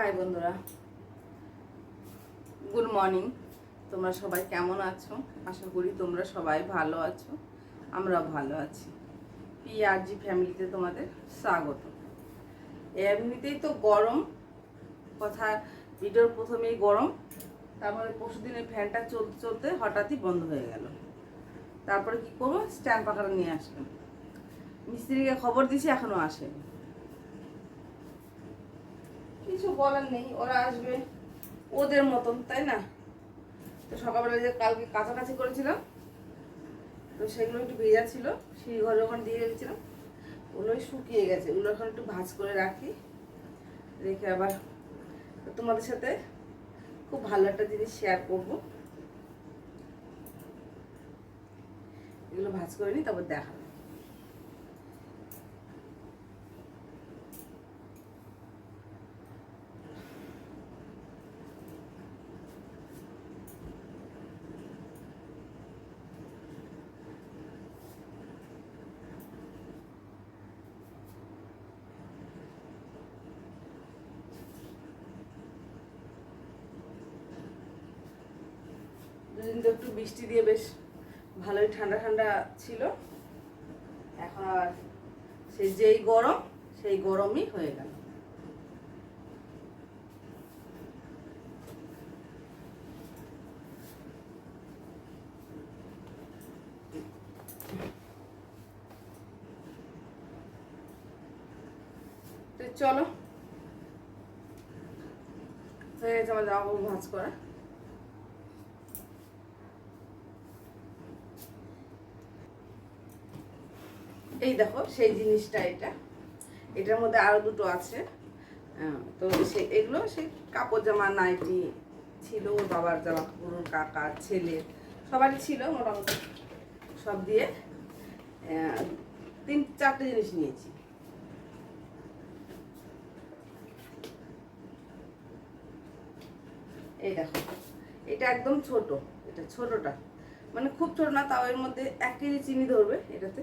High বন্ধুরা। Good morning তোমরা সবাই কেমন আছো? আশা করি তোমরা সবাই ভালো আছো। আমরাও ভালো আছি। পিআরজি ফ্যামিলিতে তোমাদের স্বাগত। এমনিতেই তো গরম। কথা, ভিডিওর প্রথমেই গরম। তারপরে পরশু দিনের ফ্যানটা চলতে চলতে হঠাৎই বন্ধ হয়ে গেল। তারপরে কি করব? স্ট্যান্ড পাখাটা নিয়ে আসলাম। মিস্ত্রিকে খবর দিছি, এখনও আসেনি। কিছু বলার নেই, ওরা আসবে ওদের মতন, তাই না? তো সকালবেলা যে কালকে কাছাকাছি করেছিলাম, তো সেগুলো একটু ভেজা ছিল ঘরে ওখানে দিয়ে রেখেছিলাম। ওগুলোই শুকিয়ে গেছে, ওগুলো এখন একটু ভাজ করে রাখি, রেখে আবার তোমাদের সাথে খুব ভালো একটা জিনিস শেয়ার করব। এগুলো ভাজ করে নিই, তারপর দেখাবো। দুদিন তো একটু বৃষ্টি দিয়ে বেশ ভালোই ঠান্ডা ঠান্ডা ছিল। এখন আর সেই যেই গরম, সেই গরমই হয়ে গেল। চলো। হয়ে গেছে আমার জামা ভাঁজ করা। এই দেখো, সেই জিনিসটা এটা। এটার মধ্যে আরও দুটো আছে। তো সে এগুলো সেই কাপড় জামা, নাইটি ছিল ওর বাবার জামা কাপড় ওর কাকার ছেলের সবারই ছিল মোটামুটি। সব দিয়ে তিন, চারটে জিনিস নিয়েছি। এই দেখো, এটা একদম ছোট, এটা ছোটটা। মানে খুব ছোট না, তাও এর মধ্যে এক কেজি চিনি ধরবে এটাতে।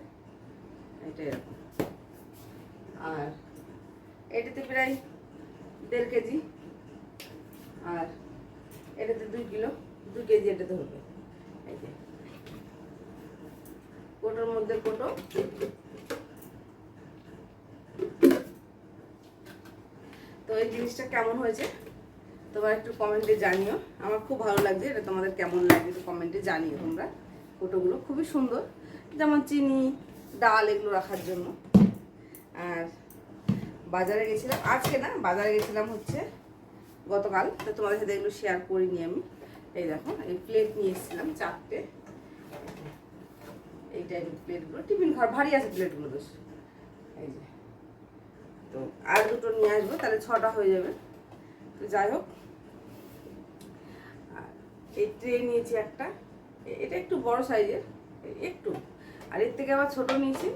আর এটাতে প্রায় দেড় কেজি। আর এটাতে দুই কিলো দু কেজি এটা ধরবে এই কোটোর মধ্যে কোটো। তো এই জিনিসটা কেমন হয়েছে? তোমরা একটু কমেন্টে জানিও। আমার খুব ভালো লাগছে এটা তোমাদের কেমন লাগে একটু কমেন্টে জানিও তোমরা। কোটোগুলো খুবই সুন্দর। যেমন চিনি ডাল এগুলো রাখার জন্য। আর বাজারে গেছিলাম, আজকে না বাজারে গেছিলাম হচ্ছে গতকাল, তো তোমাদের সাথে এগুলো শেয়ার করিনি আমি। এই দেখো, এই প্লেট নিয়ে এসেছিলাম চারটে। এই টাইপের প্লেটগুলো টিফিন খাওয়ার ভারী আছে প্লেটগুলো বেশ। এই যে, তো আর দুটো নিয়ে আসব, তাহলে ছটা হয়ে যাবে। তো যাই হোক এই ট্রে নিয়েছি একটা এটা একটু বড় সাইজের একটু। আর এর থেকে আবার ছোট নিয়েছি,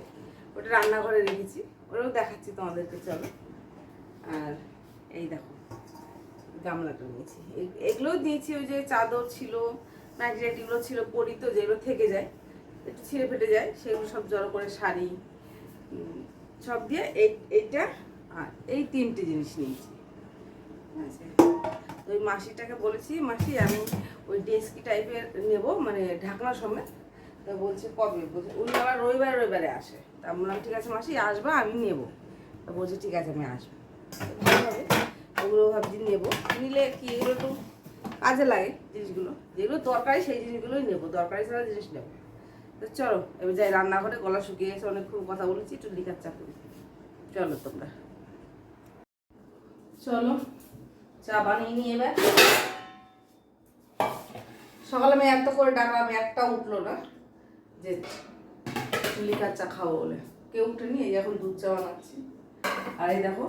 ওটা রান্নাঘরে রেখেছি, ওটাও দেখাচ্ছি তোমাদেরকে, চলো। আর এই দেখো, গামলাটা নিয়েছি। এগুলোও দিয়েছি, ওই যে চাদর ছিল ম্যাগনেটগুলো ছিল, পরি তো যেগুলো থেকে যায়, একটু ছিঁড়ে ফেটে যায়, সেগুলো সব জড়ো করে শাড়ি সব দিয়ে এই, এইটা আর এই তিনটে জিনিস নিয়েছি। ওই মাসিটাকে বলেছি, মাসি, আমি ওই ডেস্কি টাইপের নেব মানে ঢাকনা সমেত তো বলছে কবে? বলছে উনি আবার রবিবার, রবিবারে আসে। তা বললাম, ঠিক আছে মাসি, আসবা, আমি নেব। তো বলছে, ঠিক আছে, আমি আসব। ওগুলো ভাবছি নেব। নিলে কি, এগুলো একটু কাজে লাগে জিনিসগুলো। যেগুলো দরকারি সেই জিনিসগুলোই নেব। দরকারি ছাড়া জিনিস নেব তো চলো, এবার যাই রান্নাঘরে, গলা শুকিয়ে গেছে, অনেকক্ষণ কথা বলেছি, একটু লিখার চা করি চলো তোমরা। চলো, চা বানিয়ে নিয়ে এবার। সকালে আমি এত করে ডাকলাম একটা উঠল না। যে লিকার চা খাব বলে। কেউ উঠেনি, এই এখন দুধ চা বানাচ্ছি। আর এই দেখো,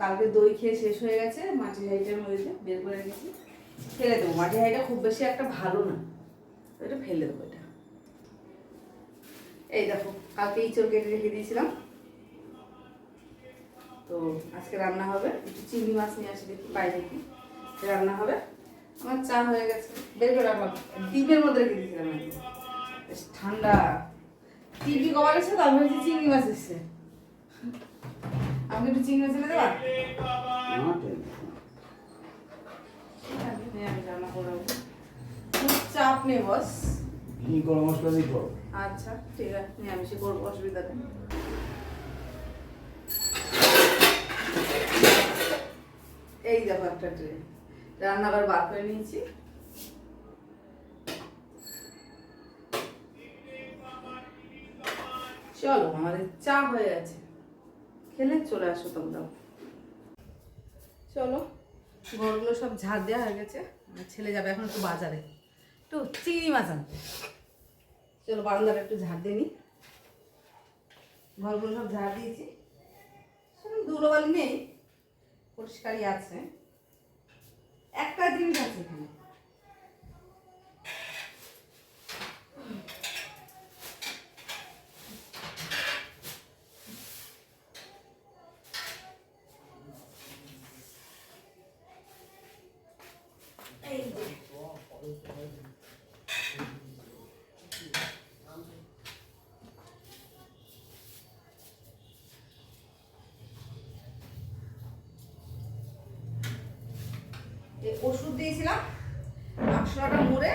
কালকে দই খেয়ে শেষ হয়ে গেছে মাটি হাইটের মধ্যে বের করে রেখেছি। ফেলে দেবো। মাটি হাইটা খুব বেশি একটা ভালো না। এটা ফেলে দেবো এটা। এই দেখো, কালকে ইঁচড় কেটে রেখে দিয়েছিলাম। তো আজকে রান্না হবে। একটু চিংড়ি মাছ নিয়ে আসি দেখি পাই দেখি রান্না হবে। আমার চা হয়ে গেছে। বের করে রাখলাম ডিপের মধ্যে রেখে দিয়েছিলাম ঠান্ডা। টিভি কবার এসে তো আমি ভেবেছি চিংড়ি মাছ এসছে। আমাকে একটু চিংড়ি ছেলে দেবা ঠিক আছে, নে, আমি রান্না করে খুব চাপ নেই বস। কি গরম মশলা দিব আচ্ছা ঠিক আছে নিরামিষে করব অসুবিধা নেই। এই দেখো একটা ট্রে। রান্নাঘর বার করে নিয়েছি। চলো, আমাদের চা হয়ে গেছে। খেলে চলে আসো তোমরাও। চলো ঘরগুলো সব ঝাড় দেওয়া হয়ে গেছে। ছেলে যাবে এখন একটু বাজারে। একটু চিংড়ি মাছ আনতে। চলো, বারান্দাটা একটু ঝাড় দিয়ে নি। ঘরগুলো সব ঝাড় দিয়েছি। সেরকম ধুলোবালি নেই, পরিষ্কারই আছে। একটা জিনিস আছে এখানে এই যে এই ওষুধ দিয়েছিলাম মশলাটা মুড়ে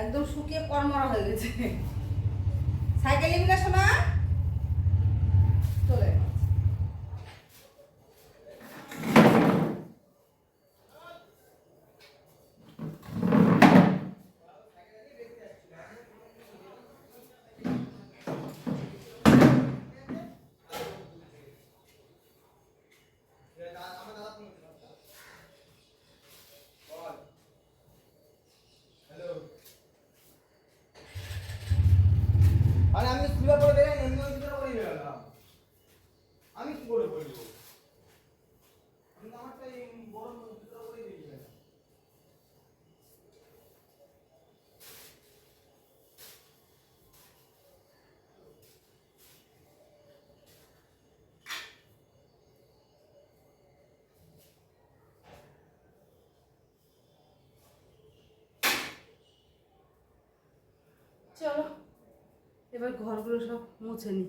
একদম শুকিয়ে কর্মরা হয়ে গেছে। সাইকেল না শোনা চলে গেছে। আরে আমি স্কুলে পড়ে বেরাই এমনি ওই ভিতরে পড়ে বেরালাম আমি কি করে পড়ব আমি তো আমারটা এই বড় ভিতরে পড়ে বেরিয়ে চলো। এবার ঘরগুলো সব মুছে নি।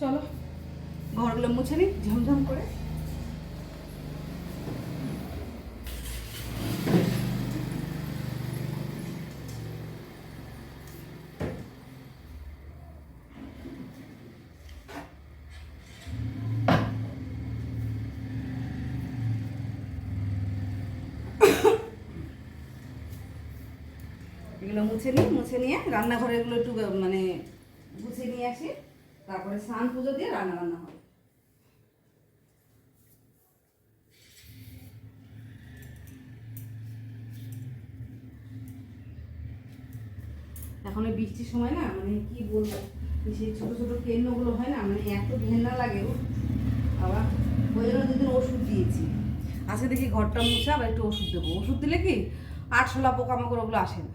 চলো ঘরগুলো মুছে নি ঝমঝম করে। এগুলো মুছে নিই, মুছে নিয়ে রান্নাঘরে এগুলো একটু মানে গুছিয়ে নিয়ে আসি। তারপরে স্নান পুজো দিয়ে রান্না বান্না হবে। এখন বৃষ্টির সময় না মানে কি বলব সেই ছোটো ছোটো কেন্নগুলো হয় না মানে এত ঘেন্না লাগে আবার ওই জন্য দুদিন ওষুধ দিয়েছি। আজকে দেখি ঘরটা মুছে, আবার একটু ওষুধ দেবো। ওষুধ দিলে কি, আটশোলা পোকামাকড় ওগুলো আসে না।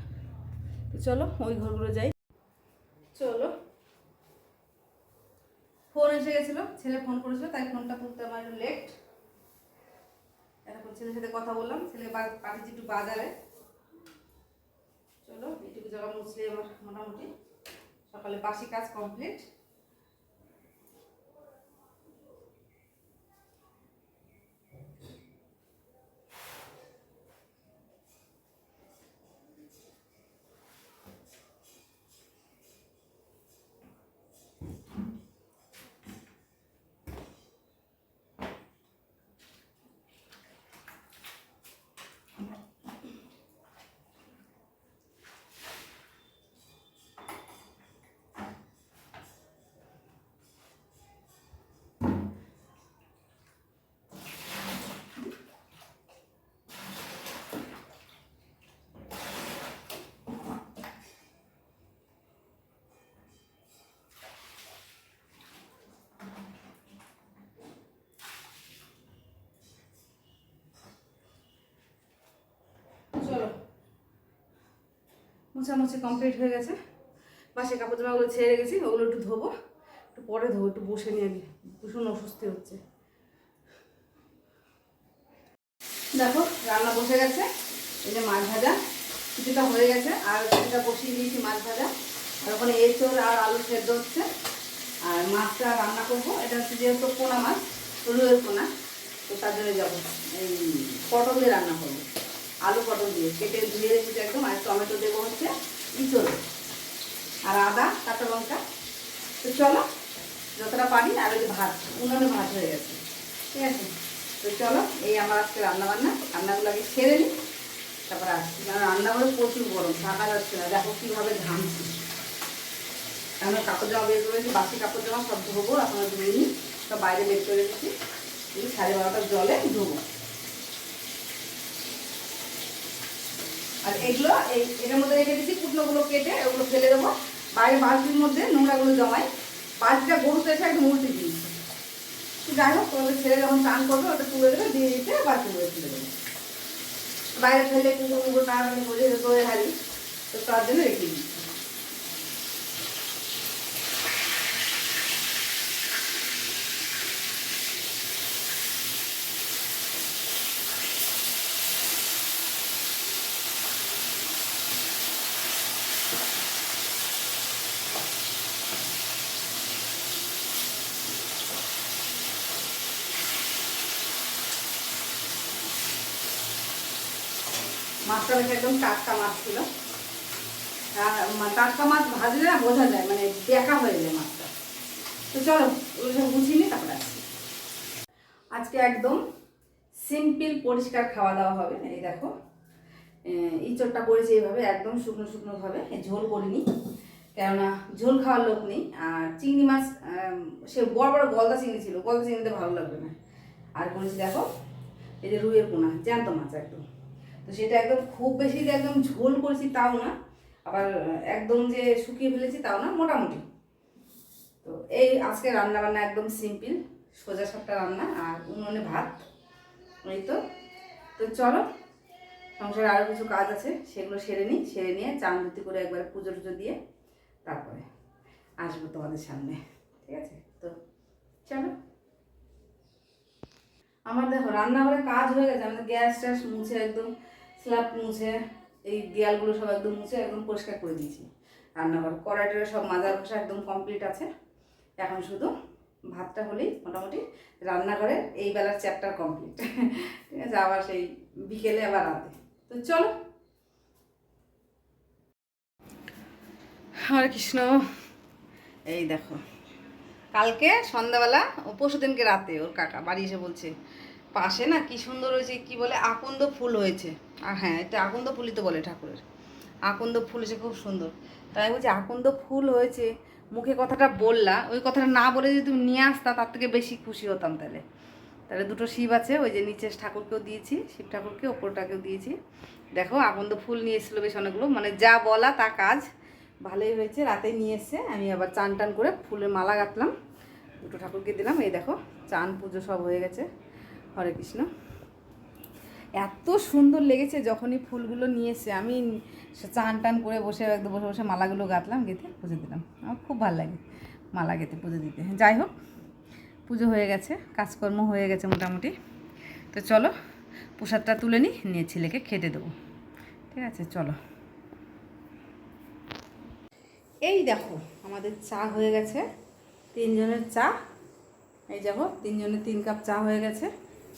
তো চলো, ওই ঘরগুলো যাই। চলো। ফোন এসে গেছিল, ছেলে ফোন করেছিল, তাই ফোনটা তুলতে আমার একটু লেট এখন ছেলের সাথে কথা বললাম, ছেলে পাঠিয়েছি একটু বাজারে। চলো, এইটুকু জায়গা মুছলি আমার মোটামুটি। সকালে বাসি কাজ কমপ্লিট চলো মোছামুছি কমপ্লিট হয়ে গেছে। বাসে কাপড় জামাগুলো ছেড়ে গেছি, ওগুলো একটু ধোবো। একটু পরে ধোবো, একটু বসে নিয়ে আগে ভীষণ অস্বস্তি হচ্ছে। দেখো, রান্না বসে গেছে। এই যে মাছ ভাজা, কিছুটা হয়ে গেছে, আর কিছুটা বসিয়ে দিয়েছি মাছ ভাজা। আর ওখানে এঁচড় আর আলু সেদ্ধ হচ্ছে। আর মাছটা রান্না করব। এটা হচ্ছে যেহেতু পোনা মাছ রুয়ের পোনা, তো তার জন্য যাব। এই পটল দিয়ে রান্না করব। আলু পটল দিয়ে। কেটে ধুয়ে রেখেছি একদম, আর টমেটো দেবো হচ্ছে ইঁচড়। আর আদা, কাঁচা লঙ্কা। তো চলো, যতটা পারি, আর ওই ভাত, উনুনে ভাত হয়ে গেছে। ঠিক আছে? তো চলো, এই আমার আজকে রান্না বান্না রান্নাগুলো আগে সেরে নিই। তারপর আসছি। কারণ রান্নাঘরে প্রচুর গরম, থাকা যাচ্ছে না। দেখো কীভাবে ঘামছি। আমরা কাপড় জামা বের করেছি বাসি কাপড় জামা সব ধোবো, এখনও ধুয়ে নিই সব বাইরে বের করে রেখেছি। সাড়ে বারোটার জলে ধোবো। এগুলো, এই, এটার মধ্যে রেখে দিচ্ছি কুটনোগুলো কেটে ওগুলো ফেলে দেবো। বাইরে বালতির মধ্যে নোংরাগুলো জমাই। বালতিটা গরুতে এসে একদম উল্টে তো যাই হোক, তোমাদের ছেলে যখন চান করবে, ওটা তুলে দেবে, দিয়ে দিতে বালতি করে তুলে দেবে। বাইরে ফেলে কুকুর কুকুর টানাটানি করে করে হারি তো তার জন্য রেখে দিচ্ছি মাছটা একদম টাটকা মাছ ছিল। টাটকা মাছ ভাজলে না বোঝা যায় মানে দেখা হয়ে যায় মাছটা। তো চলো, ওগুলো সব নিই তারপরে আসছি। আজকে একদম সিম্পল পরিষ্কার খাওয়া দাওয়া হবে, এই দেখো। ইঁচড়টা করেছি এইভাবে একদম শুকনো শুকনো ভাবে। ঝোল করিনি, কেননা ঝোল খাওয়ার লোক নেই। আর চিংড়ি মাছ সে বড় বড় গলদা চিংড়ি ছিল, গলদা চিংড়িতে ভালো লাগবে না। আর করেছি দেখো, এই যে রুইয়ের পোনা, জ্যান্ত মাছ একদম। তো সেটা একদম খুব বেশি যে একদম ঝোল করেছি তাও না, আবার একদম যে শুকিয়ে ফেলেছি তাও না, মোটামুটি। তো এই আজকে রান্না বান্না একদম সিম্পল, সোজা সাপটা রান্না আর উনুনে ভাত ওই তো। তো চলো, সংসারে আরও কিছু কাজ আছে, সেগুলো সেরে নিই, সেরে নিয়ে চান ধুতি করে একবার পুজো টুজো দিয়ে তারপরে আসব তোমাদের সামনে, ঠিক আছে? তো চলো। আমার দেখো, রান্নাঘরে কাজ হয়ে গেছে, আমাদের গ্যাস ট্যাস মুছে একদম স্ল্যাব মুছে, এই দেয়ালগুলো সব একদম মুছে, একদম পরিষ্কার করে দিয়েছি। রান্নাঘর কড়াইটা সব মাজার ঘষা একদম কমপ্লিট আছে। এখন শুধু ভাতটা হলেই মোটামুটি রান্নাঘরের এই বেলার চ্যাপ্টার কমপ্লিট ঠিক আছে, আবার সেই বিকেলে, আবার রাতে। তো চলো। হরে কৃষ্ণ। এই দেখো, কালকে সন্ধ্যাবেলা ও পরশু দিনকে রাতে ওর কাকা বাড়ি এসে বলছে পাশে না কি সুন্দর হয়েছে, কি বলে, আকন্দ ফুল হয়েছে। আর হ্যাঁ এটা আকন্দ ফুলই তো বলে ঠাকুরের। আকন্দ ফুল হয়েছে খুব সুন্দর। তাই বলছি, আকন্দ ফুল হয়েছে, মুখে কথাটা বললা, ওই কথাটা না বলে যদি তুমি নিয়ে আসতা, তার থেকে বেশি খুশি হতাম তাহলে। তাহলে দুটো শিব আছে, ওই যে নিচে ঠাকুরকেও দিয়েছি, শিব ঠাকুরকে, ওপরটাকেও দিয়েছি। দেখো, আকন্দ ফুল নিয়ে এসেছিল বেশ অনেকগুলো মানে যা বলা তা কাজ। ভালোই হয়েছে, রাতে নিয়ে এসছে, আমি আবার চান টান করে ফুলের মালা গাঁথলাম, দুটো ঠাকুরকে দিলাম, এই দেখো, চান পুজো সব হয়ে গেছে। হরে কৃষ্ণ। এত সুন্দর লেগেছে যখনই ফুলগুলো নিয়ে এসছে আমি চান টান করে বসে একদম বসে বসে মালাগুলো গাঁথলাম, গেঁথে পুজো দিলাম। আমার খুব ভালো লাগে মালা গেঁথে পুজো দিতে। যাই হোক, পুজো হয়ে গেছে, কাজকর্ম হয়ে গেছে মোটামুটি। তো চলো, প্রসাদটা তুলে নিই, নিয়ে ছেলেকে খেতে দেবো। ঠিক আছে, চলো। এই দেখো, আমাদের চা হয়ে গেছে। তিনজনের চা। এই দেখো, তিনজনের তিন কাপ চা হয়ে গেছে।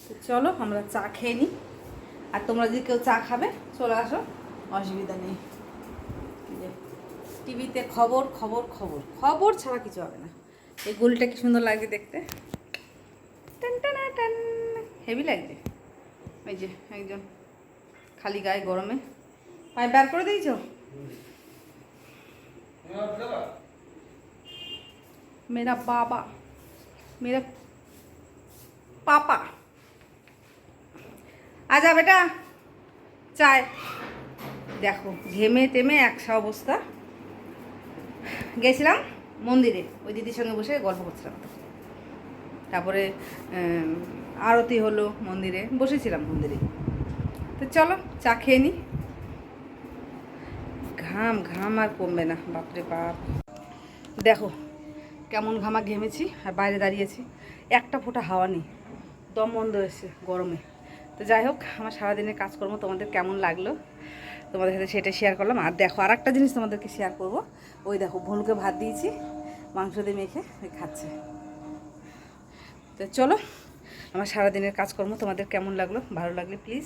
তো চলো আমরা চা খেয়ে নিই আর তোমরা যদি কেউ চা খাবে, চলে আসো। অসুবিধা নেই। টিভিতে খবর খবর খবর। খবর ছাড়া কিছু হবে না। এই গুলটা কি সুন্দর লাগছে দেখতে। হেভি লাগছে। ওই যে একজন খালি গায়ে গরমে। পায়ে বার করে দিয়েছ? মেরা বাবা। মেরা পাপা। আজা বেটা। চায়। দেখো, ঘেমে টেমে একসা অবস্থা। গেছিলাম মন্দিরে, ওই দিদির সঙ্গে বসে গল্প করছিলাম। তারপরে আরতি হলো মন্দিরে, বসেছিলাম মন্দিরে। তো চলো, চা খেয়ে নিই ঘাম ঘাম আর কমবে না, বাপরে বাপ। দেখো, কেমন ঘামা ঘেমেছি, আর বাইরে দাঁড়িয়েছি একটা ফোঁটা হাওয়া নেই, দম বন্ধ হয়েছে গরমে। তো যাই হোক, আমার সারাদিনের কাজকর্ম তোমাদের কেমন লাগল? তোমাদের সাথে সেটা শেয়ার করলাম। আর দেখো আর একটা জিনিস তোমাদেরকে শেয়ার করব। ওই দেখো, ভুলকে ভাত দিয়েছি, মাংস দিয়ে মেখে খাচ্ছে। তো চলো, আমার সারাদিনের কাজকর্ম তোমাদের কেমন লাগল? ভালো লাগলে প্লিজ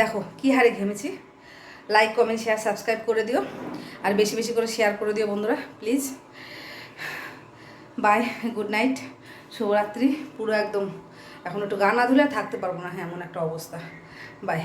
দেখো, কি হারে ঘেমেছি। লাইক কমেন্ট শেয়ার সাবস্ক্রাইব করে দিও। আর বেশি বেশি করে শেয়ার করে দিও বন্ধুরা প্লিজ বাই গুড নাইট শুভরাত্রি, পুরো একদম। এখন একটু গা না ধুলে থাকতে পারব না। হ্যাঁ এমন একটা অবস্থা। বাই